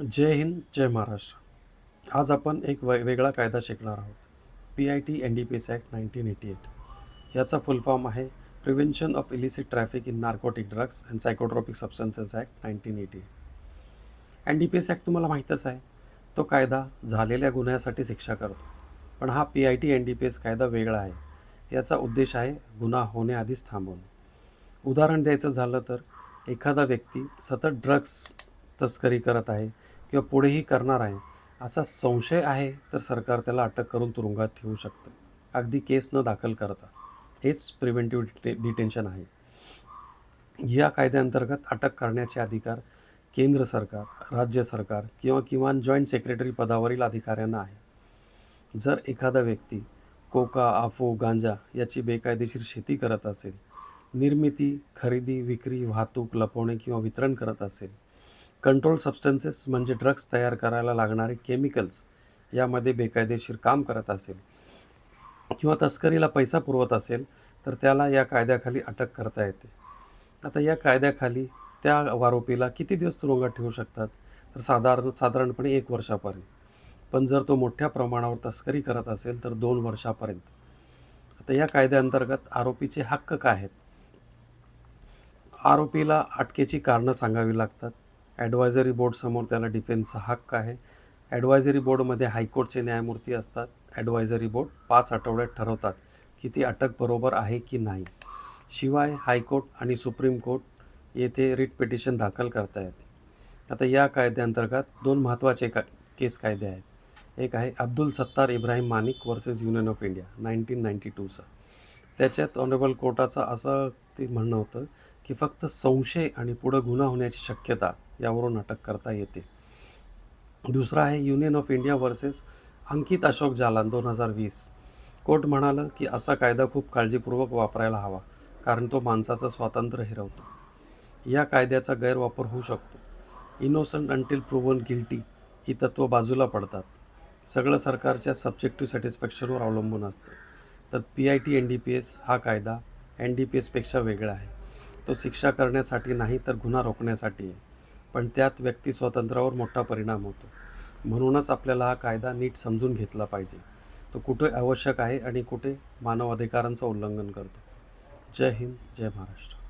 जय हिंद जय महाराष्ट्र. आज आपण एक वे वेगळा कायदा शिकणार आहोत. P I T N D P S act nineteen eighty eight याचा फुल फॉर्म आहे prevention of illicit traffic in narcotic drugs and psychotropic substances act nineteen eighty eight N D P S act तुम्हाला माहीतच आहे. तो कायदा झालेल्या गुन्ह्यासाठी शिक्षा करतो. पण हा P I T N D P S कायदा वेगळा आहे. याचा उद्देश आहे गुन्हा होण्याआधीच थांबवणे. उदाहरण द्यायचं झालं तर एखादा व्यक्ती सतत ड्रग्स तस्करी करत आहे किंवा पुढेही करणार आहे असा संशय आहे तर सरकार त्याला अटक करून तुरुंगात ठेवू शकतं. अगदी केस न दाखल करता. हेच प्रिव्हेंटिव्ह डिटे डिटेन्शन आहे. या कायद्याअंतर्गत अटक करण्याचे अधिकार केंद्र सरकार राज्य सरकार किंवा किमान जॉईंट सेक्रेटरी पदावरील अधिकाऱ्यांना आहे. जर एखादा व्यक्ती कोका आफो गांजा याची बेकायदेशीर शेती करत असेल निर्मिती खरेदी विक्री वाहतूक लपवणे किंवा वितरण करत असेल कंट्रोल सबस्टन्सेस म्हणजे ड्रग्ज तयार करायला लागणारे केमिकल्स यामध्ये बेकायदेशीर काम करत असेल किंवा तस्करीला पैसा पुरवत असेल तर त्याला या कायद्याखाली अटक करता येते. आता या कायद्याखाली त्या आरोपीला किती दिवस तुरुंगात ठेवू शकतात? तर साधारण साधारणपणे एक वर्षापर्यंत. पण जर तो मोठ्या प्रमाणावर तस्करी करत असेल तर दोन वर्षापर्यंत. आता या कायद्याअंतर्गत आरोपीचे हक्क काय आहेत? आरोपीला अटकेची कारणं सांगावी लागतात. ॲडवायझरी बोर्डसमोर त्याला डिफेन्सचा हक्क आहे. ॲडवायझरी बोर्डमध्ये हायकोर्टचे न्यायमूर्ती असतात. ॲडवायझरी बोर्ड पाच आठवड्यात ठरवतात की ती अटक बरोबर आहे की नाही. शिवाय हायकोर्ट आणि सुप्रीम कोर्ट येथे रिट पिटिशन दाखल करता येते. आता या कायद्याअंतर्गत दोन महत्त्वाचे का केस कायदे आहेत. एक आहे Abdul Sattar Ibrahim Manik versus union of India nineteen ninety टूचा. त्याच्यात ऑनरेबल कोर्टाचं असं ते म्हणणं होतं की फक्त संशय आणि पुढं गुन्हा होण्याची शक्यता यावरून अटक करता येते. दुसरा आहे union of India versus Ankit Ashok Jalan दोन हजार वीस. कोर्ट म्हणालं की असा कायदा खूप काळजीपूर्वक वापरायला हवा कारण तो माणसाचं स्वातंत्र्य हिरवतो. या कायद्याचा गैरवापर होऊ शकतो. इनोसंट अंटील प्रूव्हन गिल्टी ही तत्त्व बाजूला पडतात. सगळं सरकारच्या सब्जेक्टिव्ह सॅटिस्फॅक्शनवर अवलंबून असतं. तर P I T N D P S हा कायदा एन डी पी एसपेक्षा वेगळा आहे. तो शिक्षा करण्यासाठी नाही तर गुन्हा रोखण्यासाठी आहे. पण त्यात व्यक्ती स्वातंत्र्यावर मोठा परिणाम होतो. म्हणूनच आपल्याला हा कायदा नीट समजून घेतला पाहिजे. तो कुठे आवश्यक आहे आणि कुठे मानवाधिकारांचं उल्लंघन करतो. जय हिंद जय महाराष्ट्र.